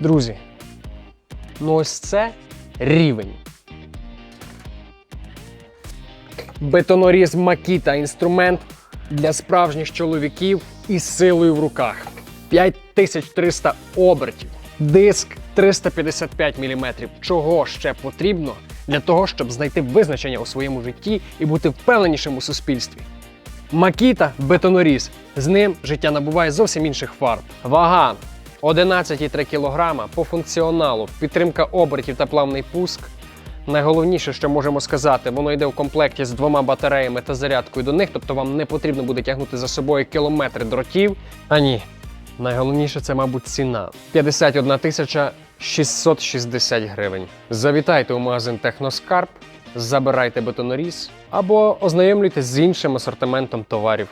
Друзі, ну ось це рівень. Бетоноріз Макіта інструмент для справжніх чоловіків із силою в руках. 5300 обертів, диск 355 мм. Чого ще потрібно для того, щоб знайти визначення у своєму житті і бути впевненішим у суспільстві? Макіта бетоноріз. З ним життя набуває зовсім інших фарб. Вага 11,3 кг по функціоналу, підтримка обертів та плавний пуск. Найголовніше, що можемо сказати, воно йде в комплекті з двома батареями та зарядкою до них, тобто вам не потрібно буде тягнути за собою кілометри дротів. А ні, найголовніше це, мабуть, ціна 51 тисяча 660 гривень. Завітайте у магазин Техноскарб, забирайте бетоноріз або ознайомлюйтесь з іншим асортиментом товарів